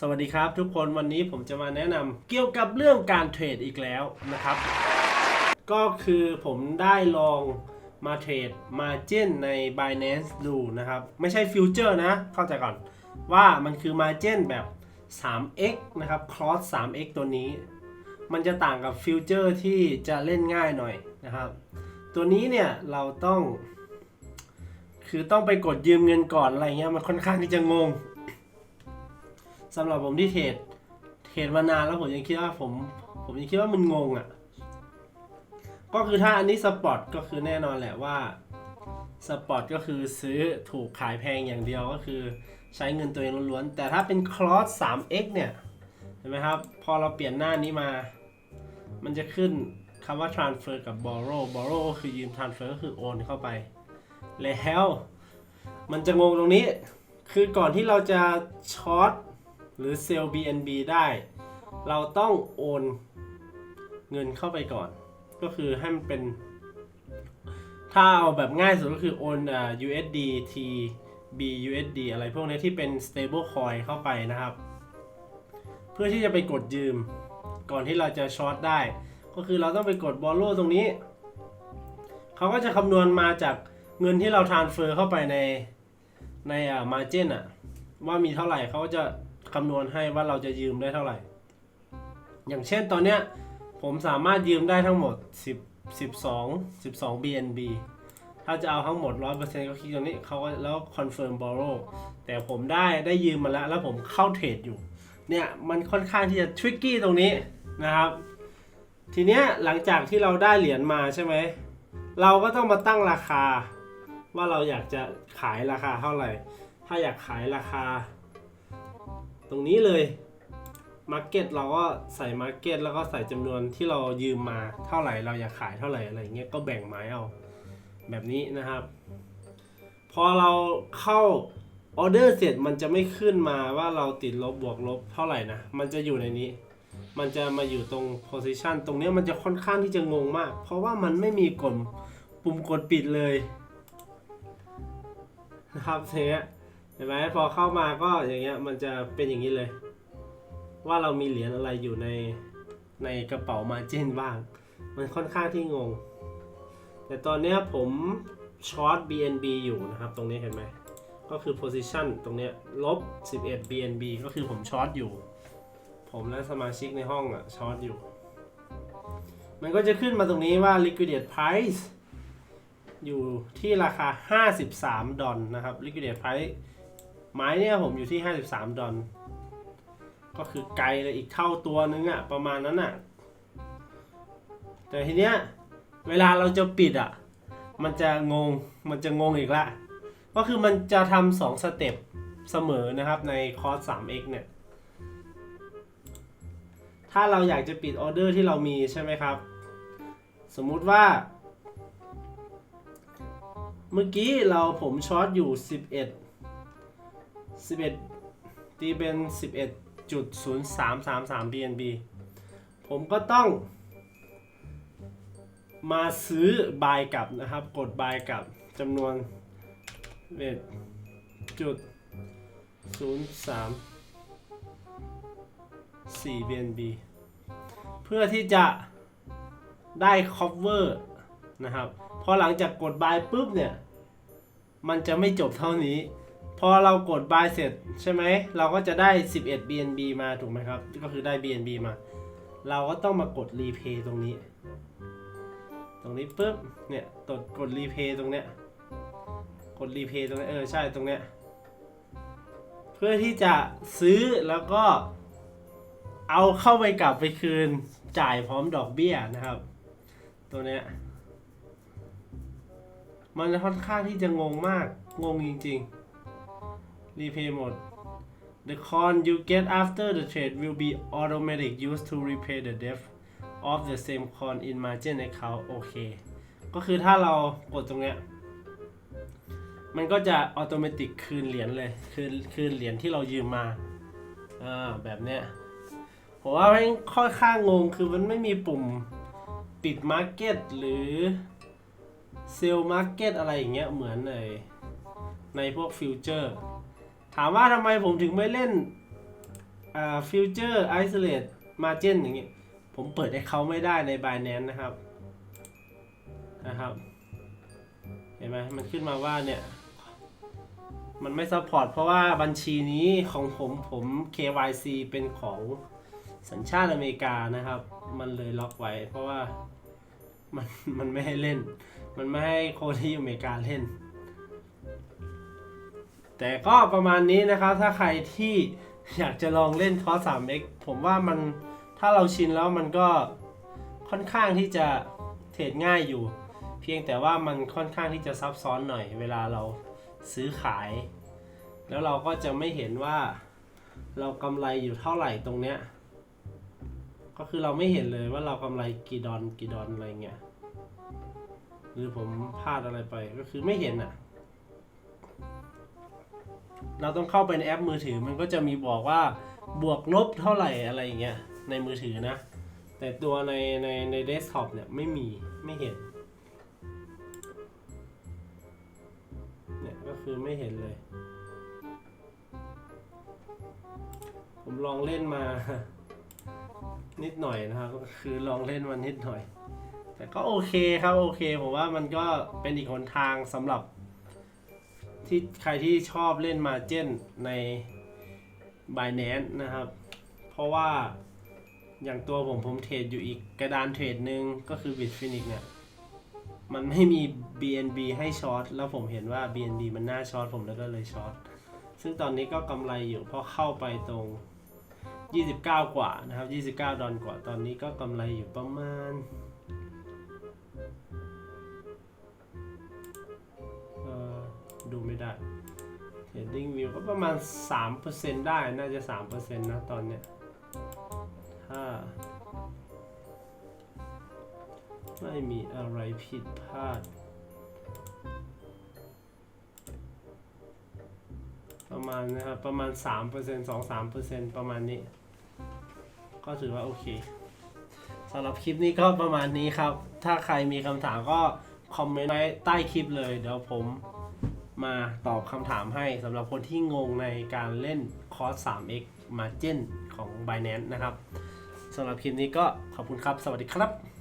สวัสดีครับทุกคนวันนี้ผมจะมาแนะนำเกี่ยวกับเรื่องการเทรดอีกแล้วนะครับ ก็คือผมได้ลองมาเทรดมาเจนใน Binance ดูนะครับ ไม่ใช่ฟิวเจอร์นะ เข้าใจก่อนว่ามันคือมาเจนแบบ 3x นะครับ cross 3x ตัวนี้ มันจะต่างกับฟิวเจอร์ที่จะเล่นง่ายหน่อยนะครับ ตัวนี้เนี่ยเราต้อง คือต้องไปกดยืมเงินก่อนอะไรเงี้ยมันค่อนข้างที่จะงง สำหรับผมที่เทรดเทรดมานานแล้วผมยังคิดว่าผม ผมยังคิดว่ามันงงอะ่ะ ก็คือถ้าอันนี้สปอร์ตก็คือแน่นอนแหละว่าสปอร์ตก็คือซื้อถูกขายแพงอย่างเดียวก็คือใช้เงินตัวเองล้วนๆแต่ถ้าเป็น cross 3x เนี่ยเห็นไหมครับ พอเราเปลี่ยนหน้านี้มา มันจะขึ้นคำว่า transfer กับ borrow borrow ก็คือยืม transfer ก็คือโอนเข้าไป แล้ว มันจะงงตรงนี้ คือก่อนที่เราจะช็อต หรือเซลล์ BNB ได้ เราต้องโอนเงินเข้าไปก่อน ก็คือให้มันเป็น ถ้าเอาแบบง่ายสุดก็คือโอนอ่า USD T BUSD อะไรพวกนี้ที่เป็น stable coin เข้าไปนะครับ เพื่อที่จะไปกดยืม ก่อนที่เราจะช็อตได้ ก็คือเราต้องไปกด borrow ตรงนี้ เขาก็จะคำนวณมาจากเงินที่เรา transfer เข้าไปในในอ่า margin อะว่ามีเท่าไหร่เขาก็จะ คำนวณให้ว่าเราจะยืมได้เท่าไหร่ อย่างเช่นตอนเนี้ยผมสามารถยืมได้ทั้งหมด 10 12 12 BNB ถ้าจะเอาทั้งหมด 100%ก็คลิกตรงนี้เขาก็แล้ว confirm borrow แต่ผมได้ได้ยืมมาแล้ว แล้วผมเข้าเทรดอยู่ เนี่ยมันค่อนข้างที่จะ tricky ตรงนี้นะครับ ทีเนี้ยหลังจากที่เราได้เหรียญมาใช่ไหม เราก็ต้องมาตั้งราคา ว่าเราอยากจะขายราคาเท่าไหร่ ถ้าอยากขายราคา ตรงนี้เลย Market เราก็ใส่ Market แล้วก็ใส่จำนวนที่เรายืมมาเท่าไหร่เราอยากขายเท่าไหร่อะไรเงี้ยก็แบ่งไม้เอาแบบนี้นะครับ พอเราเข้าออเดอร์เสร็จมันจะไม่ขึ้นมาว่าเราติดลบบวกลบเท่าไหร่นะ มันจะอยู่ในนี้ มันจะมาอยู่ตรง position ตรงนี้มันจะค่อนข้างที่จะงงมาก เพราะว่ามันไม่มีกดปุ่มกดปิดเลยนะครับเงี้ย เห็นไหมพอเข้ามาก็อย่างเงี้ยมันจะเป็นอย่างนี้เลย ว่าเรามีเหรียญอะไรอยู่ในในกระเป๋ามาจินบ้าง มันค่อนข้างที่งง แต่ตอนเนี้ยผมช็อต BNB อยู่นะครับ ตรงนี้เห็นไหมก็คือ position ตรงนี้ลบ 11 BNB ก็คือผมช็อตอยู่ ผมและสมาชิกในห้องอะช็อตอยู่ มันก็จะขึ้นมาตรงนี้ว่า liquidate price อยู่ที่ราคา 53 ดอลนะครับ liquidate price ไม้เนี่ยผมอยู่ที่ 53 ดอลก็คือไกลเลยอีกเท่าตัวนึงอะประมาณนั้นอะแต่ทีเนี้ยเวลาเราจะปิดอะมันจะงงมันจะงงอีกละ ก็คือมันจะทำสองสเต็ปเสมอนะครับในคอร์ส 3x เนี่ย ถ้าเราอยากจะปิดออเดอร์ที่เรามีใช่ไหมครับ สมมุติว่า เมื่อกี้เราผมช็อตอยู่ 11 11 ตีเป็น 11.0333 BNB ผมก็ต้องมาซื้อบายกลับนะครับ กดบายกลับจำนวน11จุด03 4 BNB เพื่อที่จะได้ cover นะครับ พอหลังจากกด buy ปุ๊บเนี่ย มันจะไม่จบเท่านี้ พอเรากด buy เสร็จใช่ไหม เราก็จะได้ 11 BNB มาถูกไหมครับ ก็คือได้ BNB มา เราก็ต้องมากด repay ตรงนี้ ตรงนี้ปุ๊บ เนี่ยกดกด repay ตรงเนี้ย กด repay ตรงนี้เออใช่ตรงเนี้ย เพื่อที่จะซื้อแล้วก็ เอาเข้าไปกลับไปคืนจ่ายพร้อมดอกเบี้ยนะครับ ตัวเนี้ย มันค่อนข้างที่จะงงมาก งงจริง ๆ repay หมด the con you get after the trade will be automatic used to repay the debt of the same con in margin account โอเค ก็คือถ้าเรากดตรงเนี้ย มันก็จะอัตโนมัติคืนเหรียญเลย คืนคืนเหรียญที่เรายืมมา อ่า แบบเนี้ยผมว่าม่งค่อนข้างงง คือมันไม่มีปุ่มปิดมาร์เก็ตหรือเซลล์มาร์เก็ตอะไรอย่างเงี้ย เหมือนในในพวกฟิวเจอร์ ถามว่าทำไมผมถึงไม่เล่นอ่า future isolate margin อย่างเงี้ยผมเปิดให้เขาไม่ได้ใน Binance นะครับนะครับ เห็นไหมมันขึ้นมาว่าเนี่ย มันไม่ซัพพอร์ตเพราะว่าบัญชีนี้ของผมผม KYC เป็นของสัญชาติอเมริกานะครับ มันเลยล็อกไว้ เพราะว่ามันมันไม่ให้เล่น มันไม่ให้คนที่อยู่อเมริกาเล่น แต่ก็ประมาณนี้นะครับ ถ้าใครที่อยากจะลองเล่นคอส 3x ผมว่ามันถ้าเราชินแล้วมันก็ค่อนข้างที่จะเทรดง่ายอยู่ เพียงแต่ว่ามันค่อนข้างที่จะซับซ้อนหน่อย เวลาเราซื้อขาย แล้วเราก็จะไม่เห็นว่าเรากำไรอยู่เท่าไหร่ตรงเนี้ยก็คือเราไม่เห็นเลยว่าเรากำไรกี่ดอลกี่ดอลอะไรเงี้ยหรือผมพลาดอะไรไปก็คือไม่เห็นอะ เราต้องเข้าไปในแอปมือถือ มันก็จะมีบอกว่าบวกลบเท่าไหร่อะไรอย่างเงี้ยในมือถือนะ แต่ตัวในในในเดสก์ท็อปเนี่ยไม่มีไม่เห็นเนี่ยก็คือไม่เห็นเลย ผมลองเล่นมา นิดหน่อยนะครับก็คือลองเล่นมานิดหน่อย แต่ก็โอเคครับโอเคผมว่ามันก็เป็นอีกหนทางสำหรับ ที่ใครที่ชอบเล่นมาเจนใน Binance นะครับ เพราะว่าอย่างตัวผมผมเทรดอยู่อีกกระดานเทรดหนึ่งก็คือ Bitfinex เนี่ย มันไม่มี BNB ให้ช็อตแล้วผมเห็นว่า BNB มันน่าช็อตผมแล้วก็เลยช็อตซึ่งตอนนี้ก็กำไรอยู่เพราะเข้าไปตรง 29 กว่านะครับ 29 ดอลกว่าตอนนี้ก็กำไรอยู่ประมาณ ดูไม่ได้ Trading View ก็ประมาณ 3%ได้ น่าจะ 3%นะตอนเนี้ยถ้าไม่มีอะไรผิดพลาด ประมาณนะครับประมาณ 3% 2-3%ประมาณนี้ ก็ถือว่าโอเคสำหรับคลิปนี้ก็ประมาณนี้ครับ ถ้าใครมีคำถามก็คอมเมนต์ไว้ใต้คลิปเลย เดี๋ยวผม มาตอบคำถามให้สำหรับคนที่งงในการเล่นคอร์ส 3x Margin ของ Binance นะครับสำหรับคลิปนี้ก็ขอบคุณครับ สวัสดีครับ